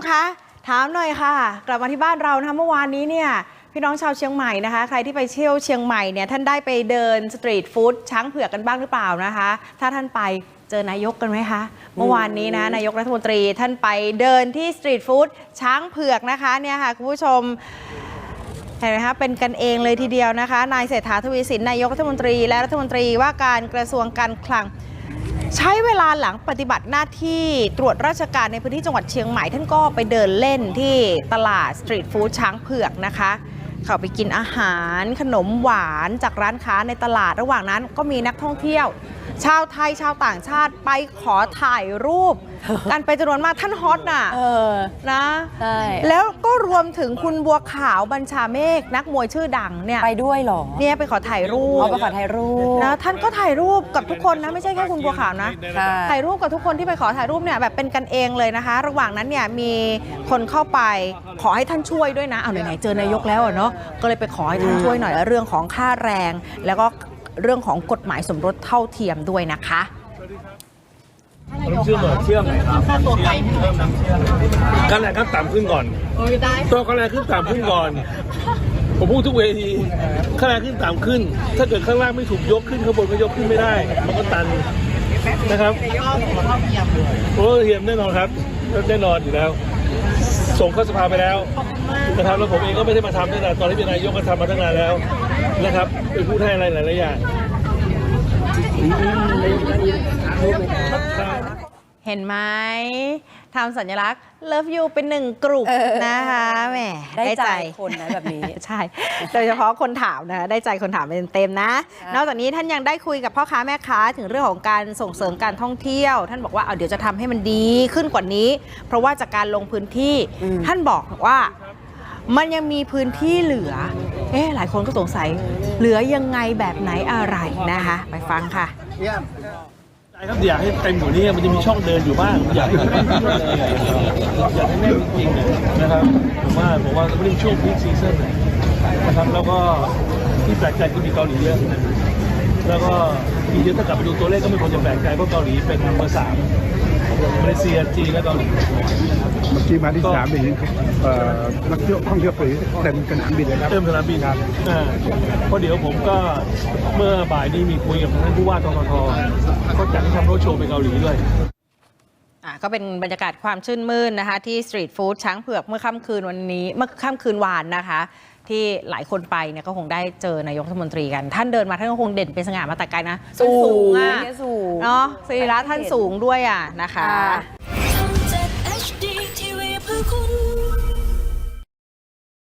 มคะถามหน่อยค่ะ กลับมาที่บ้านเรานะคะเมื่อวานนี้เนี่ยพี่น้องชาวเชียงใหม่นะคะ ใครที่ไปเที่ยวเชียงใหม่เนี่ยท่านได้ไปเดินสตรีทฟู้ดช้างเผือกกันบ้างหรือเปล่านะคะ ถ้าท่านไปเจอนายกกันไหมคะ เมื่อวานนี้นะนายกรัฐมนตรีท่านไปเดินที่สตรีทฟู้ดช้างเผือกนะคะเนี่ยค่ะคุณผู้ชมเห็นไหมคะเป็นกันเองเลยทีเดียวนะคะ นายเศรษฐาทวีสินนายกรัฐมนตรี และรัฐมนตรีว่าการกระทรวงการคลัง ใช้เวลาหลังปฏิบัติหน้าที่ตรวจราชการในพื้นที่จังหวัดเชียงใหม่ ท่านก็ไปเดินเล่นที่ตลาดสตรีทฟู้ดช้างเผือกนะคะเข้าไปกินอาหารขนมหวานจากร้านค้าในตลาดระหว่างนั้นก็มีนักท่องเที่ยว ชาวไทยชาวต่างชาติไปขอถ่ายรูป กันไปจำนวนมากท่านฮอตน่ะเออนะใช่แล้วก็ รวมถึงคุณบัวขาวบัญชาเมฆนักมวยชื่อดังเนี่ยไปด้วยเหรอเนี่ยไปขอถ่ายรูปเอาไปขอถ่ายรูปนะท่านก็ถ่ายรูปกับทุกคนนะไม่ใช่แค่คุณบัวขาวนะค่ะถ่ายรูปกับทุกคนที่ไปขอถ่ายรูปเนี่ยแบบเป็นกันเองเลยนะคะ ระหว่างนั้นเนี่ยมีคนเข้าไปขอให้ท่านช่วยด้วยนะเอาไหนๆเจอนายกแล้วอะเนาะก็เลยไปขอให้ท่านช่วยหน่อยเรื่องของค่าแรง แล้วก็เรื่องของกฎหมายสมรสเท่าเทียมด้วยนะคะน้ำเชื่อมเหรอเชื่อมค่าตัวไกลเพิ่มน้ำเชื่อม ขั้นแรกขั้นต่ำขึ้นก่อนตัวขั้นแรกขึ้นต่ำขึ้นก่อน ผมพูดทุกเวทีขั้นแรกขึ้นต่ำขึ้น ถ้าเกิดข้างล่างไม่ถูกยกขึ้นข้างบนก็ยกขึ้นไม่ได้ มันก็ตันนะครับโอ้เทียมแน่นอนครับแน่นอนอยู่แล้ว ส่งเข้าสภาไปแล้วนะครับแล้วผมเองก็ไม่ได้มาทำตั้งแต่ตอนที่เป็นนายกก็ทำมาตั้งนานแล้วนะครับเป็นผู้ให้อะไรหลายๆอย่าง เห็นไหมทำสัญลักษณ์ Love You เป็นหนึ่งกลุ่มเออนะคะแหมได้ใจคนนะแบบนี้ ใช่ โดยเฉพาะคนถามนะคะได้ใจคนถามเต็มๆนะค่ะนอกจากนี้ท่านยังได้คุยกับพ่อค้าแม่ค้าถึงเรื่องของการส่งเสริมการท่องเที่ยว ท่านบอกว่าเอาเดี๋ยวจะทำให้มันดีขึ้นกว่านี้ เพราะว่าจากการลงพื้นที่ท่านบอกว่ามันยังมีพื้นที่เหลือ เอ๊ะหลายคนก็สงสัย เหลือยังไงแบบไหนอะไรนะคะ ไปฟังค่ะใช่ ครับอยากให้เต็มอยู่นี่มันจะมีช่องเดินอยู่บ้างอยากให้เต็มที่เลยอยากให้แน่นจริงๆนะครับผมว่าผมว่าไม่ได้ช่วงพีคซีซั่นนะครับแล้วก็ที่แปลกใจคือมีเกาหลีเยอะแล้วก็มีเยอะถ้ากลับไปดูตัวเลขก็ไม่ควรจะแปลกใจเพราะเกาหลีเป็นเบอร์สามมาเลเซียจีนและเกาหลี เมื่อกี้มาที่สนามบินเอ่อนักเที่ยวท่องเที่ยวฟรีเต็มสนามบินเลยครับเติมสนามบินครับอ่าเพราะเดี๋ยวผมก็เมื่อบ่ายนี้มีคุยกับท่านผู้ว่าทททก็จัดให้ทำรถโชว์ไปเกาหลีด้วยอะก็เป็นบรรยากาศความชื่นมื่นนะคะ ที่สตรีทฟู้ดช้างเผือกเมื่อค่ำคืนวันนี้ เมื่อค่ำคืนวานนะคะ ที่หลายคนไปเนี่ยก็คงได้เจอนายกรัฐมนตรีกัน ท่านเดินมาท่านก็คงเด่นเป็นสง่ามาแต่ไกลนะสูงสูงอะเนี่ยสูงเนาะสรีระท่านสูงด้วยอะนะคะ ค่ะ